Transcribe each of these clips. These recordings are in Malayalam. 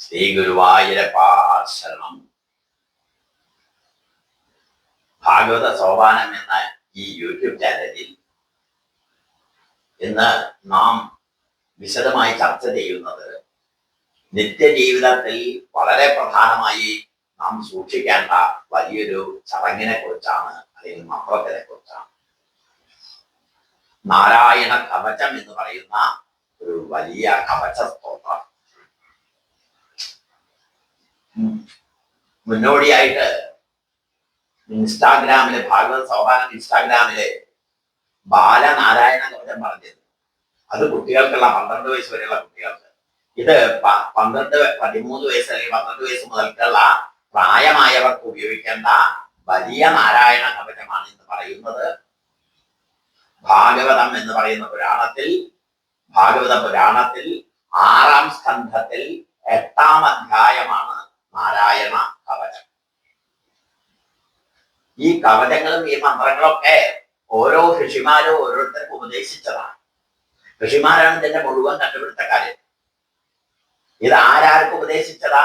ശ്രീ ഗുരുവായൂരപ്പാശരണം ഭാഗവത സോപാനം എന്ന ഈ യൂട്യൂബ് ചാനലിൽ ഇന്ന് നാം വിശദമായി ചർച്ച ചെയ്യുന്നത് നിത്യജീവിതത്തിൽ വളരെ പ്രധാനമായി നാം സൂക്ഷിക്കേണ്ട വലിയൊരു ചടങ്ങിനെ കുറിച്ചാണ് അല്ലെങ്കിൽ മന്ത്രത്തിനെ കുറിച്ചാണ് നാരായണ കവചം എന്ന് പറയുന്ന ഒരു വലിയ കവച സ്തോത്രം. മുന്നോടിയായിട്ട് ഇൻസ്റ്റാഗ്രാമിൽ ഭാഗവത സൗഹാനം ഇൻസ്റ്റാഗ്രാമിൽ ബാലനാരായണ കവചം പറഞ്ഞത് അത് കുട്ടികൾക്കുള്ള പന്ത്രണ്ട് വയസ്സ് വരെയുള്ള കുട്ടികൾക്ക്. ഇത് പന്ത്രണ്ട് പതിമൂന്ന് വയസ്സ് അല്ലെങ്കിൽ പന്ത്രണ്ട് വയസ്സ് മുതൽക്കുള്ള പ്രായമായവർക്ക് ഉപയോഗിക്കേണ്ട വലിയ നാരായണ കവചമാണ് എന്ന് പറയുന്നത്. ഭാഗവതം എന്ന് പറയുന്ന പുരാണത്തിൽ ഭാഗവത പുരാണത്തിൽ ആറാം സ്കന്ധത്തിൽ എട്ടാം അധ്യായമാണ് നാരായണ കവചം. ഈ കവചങ്ങളും ഈ മന്ത്രങ്ങളൊക്കെ ഓരോ ഋഷിമാരും ഓരോരുത്തർക്കും ഉപദേശിച്ചതാണ്. ഋഷിമാരാണ് ഇതിന്റെ മുഴുവൻ കണ്ടുപിടുത്തക്കാര് ഇത് ആരാർക്ക് ഉപദേശിച്ചതാ?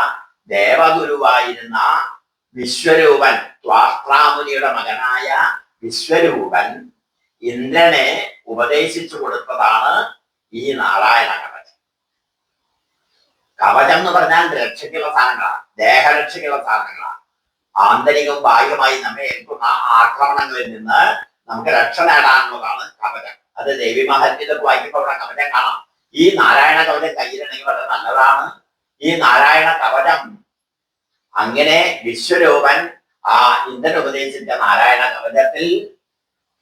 ദേവഗുരുവായിരുന്ന വിശ്വരൂപൻ ത്വാഷ്ട്രാമുനിയുടെ മകനായ വിശ്വരൂപൻ ഇന്ദ്രനെ ഉപദേശിച്ചു കൊടുത്തതാണ് ഈ നാരായണ കവചം. കവചം എന്ന് പറഞ്ഞാൽ രക്ഷയ്ക്കുള്ള സാധനങ്ങളാണ്. ദേഹരക്ഷയ്ക്കുള്ള സാധനങ്ങളാണ്. ആന്തരികവും ബാഹ്യമായി നമ്മെ ഏൽക്കുന്ന ആക്രമണങ്ങളിൽ നിന്ന് നമുക്ക് രക്ഷ നേടാനുള്ളതാണ് കവചം. അത് ദേവി മഹത്യതൊക്കെ വായിക്കുമ്പോൾ അവിടെ കവചം കാണാം. ഈ നാരായണ കവചം കയ്യിലുണ്ടെങ്കിൽ വളരെ നല്ലതാണ്. ഈ നാരായണ കവചം അങ്ങനെ വിശ്വരൂപൻ ആ ഇന്ദ്രൻ ഉപദേശിച്ച നാരായണ കവചത്തിൽ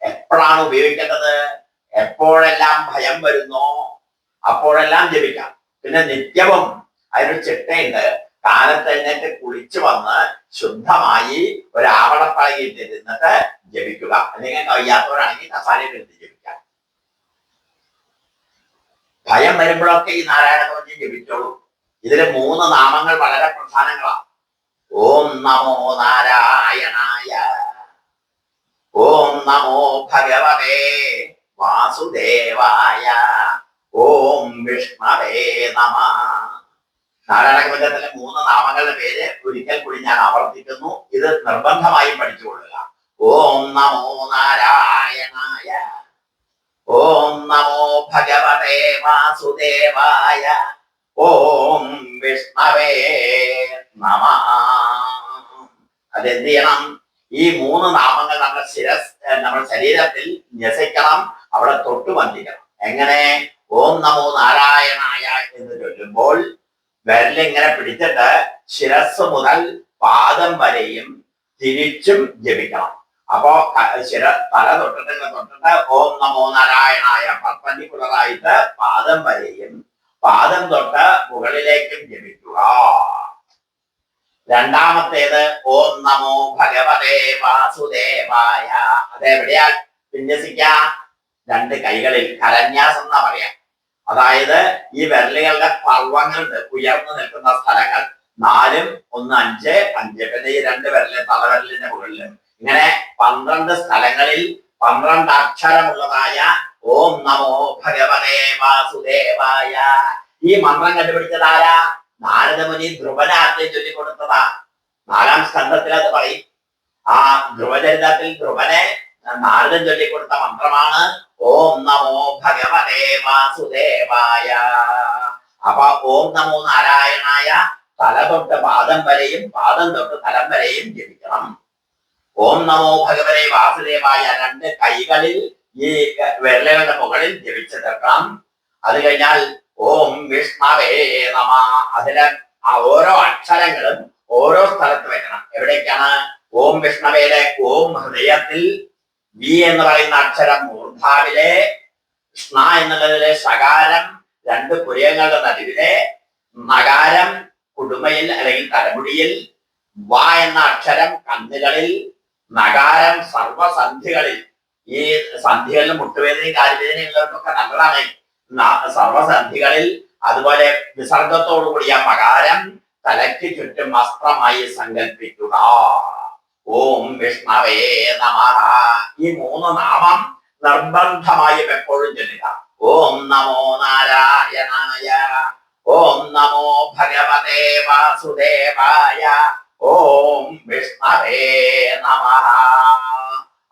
എപ്പോഴാണ് ഉപയോഗിക്കേണ്ടത്? എപ്പോഴെല്ലാം ഭയം വരുന്നോ? അപ്പോഴെല്ലാം ജപിക്കാം. പിന്നെ നിത്യവും അതിനൊരു ചിട്ടയുണ്ട്. കാലത്തെഴുന്നേറ്റ് കുളിച്ചു വന്ന് ശുദ്ധമായി ഒരു ആവണപ്പഴകിൽ ഇരുന്നിട്ട് ജപിക്കുക. അല്ലെങ്കിൽ കഴിയാത്തവരാണെങ്കിൽ കസാലയിൽ എടുത്ത് ജപിക്കാം. ഭയം വരുമ്പോഴൊക്കെ ഈ നാരായണ കവചം ജപിച്ചോളൂ. ഇതിലെ മൂന്ന് നാമങ്ങൾ വളരെ പ്രധാനങ്ങളാണ് ഓം നമോ നാരായണായ. ഓം നമോ ഭഗവതേ വാസുദേവായ. ഓം വിഷ്ണവേ നമ. നാരായണ മൂന്ന് നാമങ്ങളുടെ പേര് ഒരിക്കൽ കൂടി ഞാൻ ആവർത്തിക്കുന്നു. ഇത് നിർബന്ധമായും പഠിച്ചുകൊള്ളുക. ഓം നമോ നാരായണായ. ഓം നമോ ഭഗവതേ വാസുദേവായ. ഓം വിഷ്ണവേ നമ. അതെന്ത് ചെയ്യണം? ഈ മൂന്ന് നാമങ്ങൾ നമ്മുടെ ശിരസ് നമ്മുടെ ശരീരത്തിൽ ഞസിക്കണം അവിടെ തൊട്ടു വന്ദിക്കണം. എങ്ങനെ? ഓം നമോ നാരായണായ എന്ന് ചൊല്ലുമ്പോൾ വിരലിങ്ങനെ പിടിച്ചിട്ട് ശിരസ് മുതൽ പാദം വരെയും തിരിച്ചും ജപിക്കണം. അപ്പോ ശിര തല തൊട്ടിട്ട് തൊട്ടിട്ട് ഓം നമോ നാരായണായ പർപ്പൻഡിക്കുലറായിട്ട് പാദം വരെയും പാദം തൊട്ട് മുകളിലേക്കും ജപിക്കുക. രണ്ടാമത്തേത് ഓം നമോ ഭഗവതേ വാസുദേവായ. അതെവിടെയാ വിന്യസിക്ക? രണ്ട് കൈകളിൽ കരന്യാസം എന്നാ പറയാം. അതായത് ഈ വിരലുകളുടെ പർവങ്ങളുണ്ട്. ഉയർന്നു നിൽക്കുന്ന സ്ഥലങ്ങൾ. നാലും ഒന്ന് അഞ്ച് അഞ്ച് പിന്നെ ഈ രണ്ട് വിരൽ തലവിരലിന്റെ മുകളിൽ. ഇങ്ങനെ പന്ത്രണ്ട് സ്ഥലങ്ങളിൽ പന്ത്രണ്ട് അക്ഷരമുള്ളതായ ഓം നമോ ഭഗവതേ വാസുദേവായ. ഈ മന്ത്രം കണ്ടുപിടിച്ചതാരാ നാരദമുനി ധ്രുവനാദ്യം ചൊല്ലിക്കൊടുത്തതാ നാലാം സ്കന്ധത്തിൽ അത് പറയും. ആ ധ്രുവചരിതത്തിൽ ധ്രുവനെ നാരദൻ ചൊല്ലിക്കൊടുത്ത മന്ത്രമാണ്. ഓം നമോ ഭഗവതേ വാസുദേവായ. അപ്പൊ ഓം നമോ നാരായണായ തല തൊട്ട് പാദം വരെയും പാദം തൊട്ട് തലം വരെയും ജപിക്കണം. ഓം നമോ ഭഗവതേ വാസുദേവായ രണ്ട് കൈകളിൽ ഈ വിരലുകളുടെ മുകളിൽ ജപിച്ചു തീർക്കണം അത് കഴിഞ്ഞാൽ ഓം വിഷ്ണവേ നമ. അതിലെ ആ ഓരോ അക്ഷരങ്ങളും ഓരോ സ്ഥലത്ത് വെക്കണം. എവിടേക്കാണ്? ഓം വിഷ്ണവേലെ ഓം ഹൃദയത്തിൽ വി എന്ന് പറയുന്ന അക്ഷരം മൂർധാവിലെ സ്ന എന്നുള്ളതിലെ ശകാരം രണ്ട് പുരയങ്ങളുടെ നടുവിലെ നകാരം കുടുമയിൽ അല്ലെങ്കിൽ തലമുടിയിൽ വ എന്ന അക്ഷരം കന്നുകളിൽ നകാരം സർവസന്ധികളിൽ. ഈ സന്ധികളിൽ മുട്ടുവേദനയും കാലുവേദനയും ഉള്ളവർക്കൊക്കെ നല്ലതാണ്. സർവസന്ധികളിൽ അതുപോലെ വിസർഗത്തോടു കൂടിയ മകാരം തലയ്ക്ക് ചുറ്റും വസ്ത്രമായി സങ്കല്പിക്കുക. ഓം വിഷ്ണവേ നമ. ഈ മൂന്ന് നാമം നിർബന്ധമായും എപ്പോഴും ചൊല്ലുക. ഓം നമോ നാരായണായ. ഓം നമോ ഭഗവതേ വാസുദേവായ. ഓം വിഷ്ണവേ നമ.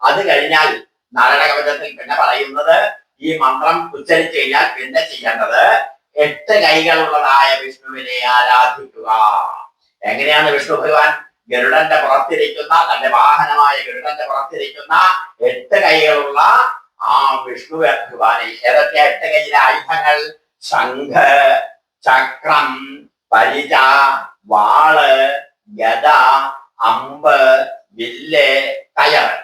അത് കഴിഞ്ഞാൽ നാരായണ കവചത്തിൽ പിന്നെ പറയുന്നത് ഈ മന്ത്രം ഉച്ചരിച്ചു കഴിഞ്ഞാൽ പിന്നെ ചെയ്യേണ്ടത് എട്ട് കൈകളുള്ളതായ വിഷ്ണുവിനെ ആരാധിക്കുക. എങ്ങനെയാണ് വിഷ്ണു ഭഗവാൻ? ഗരുഡന്റെ പുറത്തിരിക്കുന്ന തന്റെ വാഹനമായ ഗരുഡന്റെ പുറത്തിരിക്കുന്ന എട്ട് കൈകളുള്ള ആ വിഷ്ണു ഭഗവാനെ ഏതൊക്കെ എട്ട് കൈയിലെ ആയുധങ്ങൾ? ശംഖ് ചക്രം പരിച വാൾ ഗത അമ്പ് വില്ല് കയർ.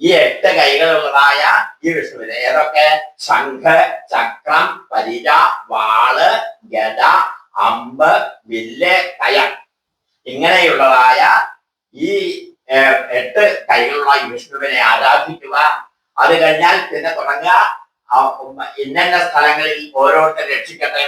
ഈ എട്ട് കൈകളുള്ളതായ ഈ വിഷ്ണുവിനെ ഏതൊക്കെ? ശംഖ് ചക്രം പരിച വാൾ ഗത അമ്പ് വില്ല് കയർ. ഇങ്ങനെയുള്ളതായ ഈ എട്ട് കൈകളുള്ള വിഷ്ണുവിനെ ആരാധിക്കുക. അത് കഴിഞ്ഞാൽ പിന്നെ തുടങ്ങുക. ഇന്ന സ്ഥലങ്ങളിൽ ഓരോരുത്തർ രക്ഷിക്കട്ടെ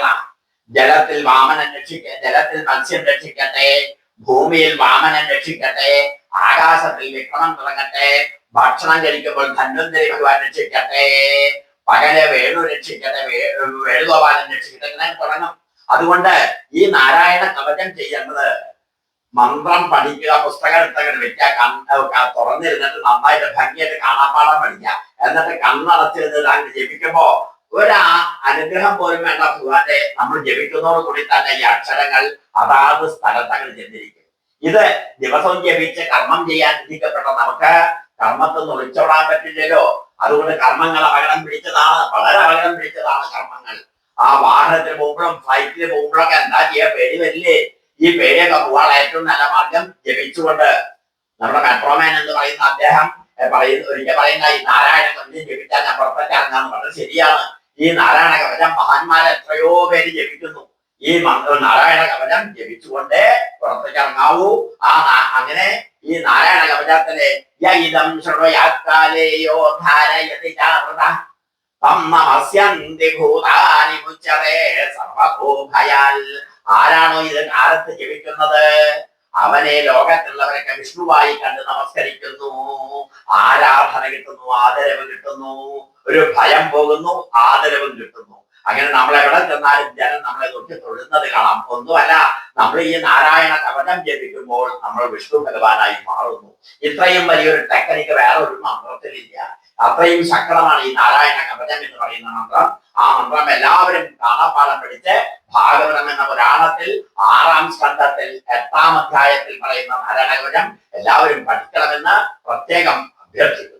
ജലത്തിൽ വാമനൻ രക്ഷിക്ക ജലത്തിൽ മത്സ്യം രക്ഷിക്കട്ടെ. ഭൂമിയിൽ വാമനൻ രക്ഷിക്കട്ടെ. ആകാശത്തിൽ വിക്രമം തുടങ്ങട്ടെ. ഭക്ഷണം കഴിക്കുമ്പോൾ ധന്വന്തരി ഭഗവാൻ രക്ഷിക്കട്ടെ. പകലെ വേണു രക്ഷിക്കട്ടെ. വേണുഗോപാലൻ രക്ഷിക്കട്ടെ. ഇങ്ങനെ തുടങ്ങും. അതുകൊണ്ട് ഈ നാരായണ കവചം ചെയ്യേണ്ടത് മന്ത്രം പഠിക്കുക പുസ്തകം എടുത്തങ്ങനെ വെക്കുക തുറന്നിരുന്നിട്ട് നന്നായിട്ട് ഭംഗിയായിട്ട് കാണാപ്പാടം പഠിക്കുക. എന്നിട്ട് കണ്ണടച്ചിരുന്നിട്ട് അങ്ങ് ജപിക്കുമ്പോ ഒരാ അനുഗ്രഹം പോലും വേണ്ട ഭഗവാന്റെ നമ്മൾ ജപിക്കുന്നതോട് കൂടി തന്നെ ഈ അക്ഷരങ്ങൾ അതാത് സ്ഥലത്ത് അങ്ങനെ ചെന്നിരിക്കും. ഇത് ദിവസവും ജപിച്ച് കർമ്മം ചെയ്യാൻ വിധിക്കപ്പെട്ട നമുക്ക് കർമ്മത്തിൽ നിന്ന് ഒളിച്ചോടാൻ പറ്റില്ലല്ലോ. അതുകൊണ്ട് കർമ്മങ്ങൾ അപകടം പിടിച്ചതാണ്. വളരെ അപകടം പിടിച്ചതാണ് കർമ്മങ്ങൾ. ആ വാഹനത്തിൽ പോകുമ്പോഴും ഫ്ലൈറ്റിൽ പോകുമ്പോഴൊക്കെ എന്താ ചെയ്യാ? പേടി വരില്ലേ? ഈ പേടിയൊക്കെ പോകാൻ ഏറ്റവും നല്ല മാർഗം ജപിച്ചുകൊണ്ട് നമ്മുടെ മെട്രോമാൻ എന്ന് പറയുന്ന അദ്ദേഹം പറയുന്ന ഒരിക്കൽ പറയുന്ന ഈ നാരായണ കവചം ജപിച്ചാൽ ഞാൻ പുറത്തേക്കാണെന്നാണ് വളരെ ശരിയാണ്. ഈ നാരായണ കവചം മഹാന്മാരെ എത്രയോ പേര് ജപിക്കുന്നു. ഈ നാരായണ കവചം ജപിച്ചുകൊണ്ട് പുറത്തേക്ക് ഇറങ്ങാവൂ ആ അങ്ങനെ ഈ നാരായണ കവചത്തിലെ യൈതം ശൃണുയാക്കാലേയോ ധാരയതി ചാവൃത തം ഭൂതാനി മുച്ചതേ സർവഭൂഭയാൽ ആരാണോ ഇത് കാലത്ത് ജപിക്കുന്നത്? അവനെ ലോകത്തുള്ളവരൊക്കെ വിഷ്ണുവായി കണ്ട് നമസ്കരിക്കുന്നു. ആരാധന കിട്ടുന്നു ആദരവ് കിട്ടുന്നു. ഒരു ഭയം പോകുന്നു ആദരവും കിട്ടുന്നു. അങ്ങനെ നമ്മൾ എവിടെ ചെന്നാലും ജനം നമ്മളെ തൊട്ട് തൊഴുന്നത് കാണാം. ഒന്നുമല്ല നമ്മൾ ഈ നാരായണ കവചം ജപിക്കുമ്പോൾ നമ്മൾ വിഷ്ണു ഭഗവാനായി മാറുന്നു. ഇത്രയും വലിയൊരു ടെക്നിക്ക് വേറെ ഒരു മന്ത്രത്തിലില്ല. അത്രയും ശക്തമാണ് ഈ നാരായണ കവചം എന്ന് പറയുന്ന മന്ത്രം. ആ മന്ത്രം എല്ലാവരും കാണാപ്പാടം പഠിച്ച് ഭാഗവതം എന്ന പുരാണത്തിൽ ആറാം സ്കന്ധത്തിൽ എട്ടാം അധ്യായത്തിൽ പറയുന്ന നാരായണ എല്ലാവരും പഠിക്കണമെന്ന് പ്രത്യേകം അഭ്യർത്ഥിക്കുന്നു.